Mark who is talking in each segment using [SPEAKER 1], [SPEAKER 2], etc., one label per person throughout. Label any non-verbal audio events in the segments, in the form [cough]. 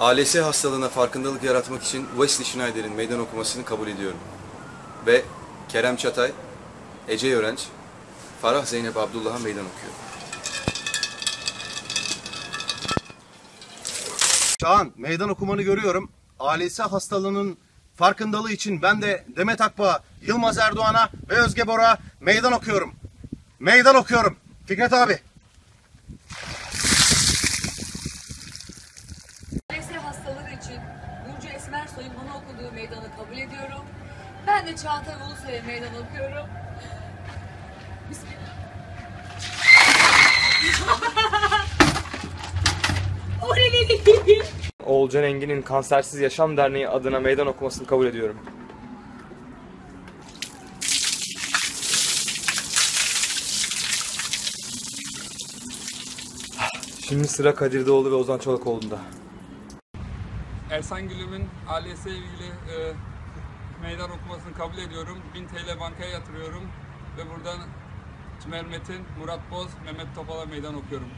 [SPEAKER 1] ALS hastalığına farkındalık yaratmak için Wesley Schneider'in meydan okumasını kabul ediyorum. Ve Kerem Çatay, Ece Yörenç, Farah Zeynep Abdullah'a meydan okuyor.
[SPEAKER 2] Çağan meydan okumanı görüyorum. ALS hastalığının farkındalığı için ben de Demet Akbağ, Yılmaz Erdoğan'a ve Özge Bor'a meydan okuyorum. Meydan okuyorum. Fikret abi.
[SPEAKER 3] ALS hastaları için Burcu Esmersoy'un bana okuduğu meydanı kabul ediyorum. Ben de Çağatay Ulusoy'a meydan okuyorum. Bismillah. [laughs] o ne dedi?
[SPEAKER 4] Oğulcan Engin'in Kansersiz Yaşam Derneği adına meydan okumasını kabul ediyorum. Şimdi sıra Kadir Doğulu ve Ozan Çolakoğlu'nda.
[SPEAKER 5] Ersan Gülüm'ün ALS ile ilgili e, meydan okumasını kabul ediyorum. 1000 TL bankaya yatırıyorum ve buradan Tümer Metin, Murat Boz, Mehmet Topal'a meydan okuyorum.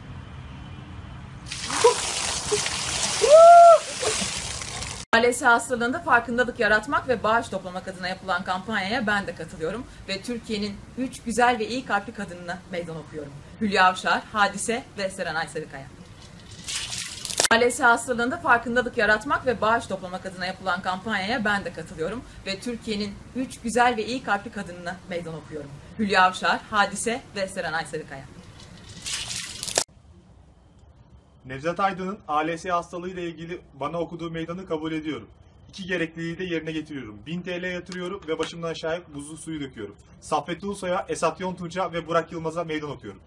[SPEAKER 3] ALS hastalığında farkındalık yaratmak ve bağış toplamak adına yapılan kampanyaya ben de katılıyorum. Ve Türkiye'nin 3 güzel ve iyi kalpli kadınına meydan okuyorum. Hülya Avşar, Hadise ve Serenay Sarıkaya. ALS hastalığında farkındalık yaratmak ve bağış toplamak adına yapılan kampanyaya ben de katılıyorum. Ve Türkiye'nin 3 güzel ve iyi kalpli kadınına meydan okuyorum. Hülya Avşar, Hadise ve Serenay Sarıkaya.
[SPEAKER 6] Nevzat Aydın'ın ALS hastalığıyla ilgili bana okuduğu meydanı kabul ediyorum. İki gerekliliği de yerine getiriyorum. 1000 TL yatırıyorum ve başımdan aşağıya buzlu suyu döküyorum. Saffet Ulusoy'a, Esat Yontunç'a ve Burak Yılmaz'a meydan okuyorum.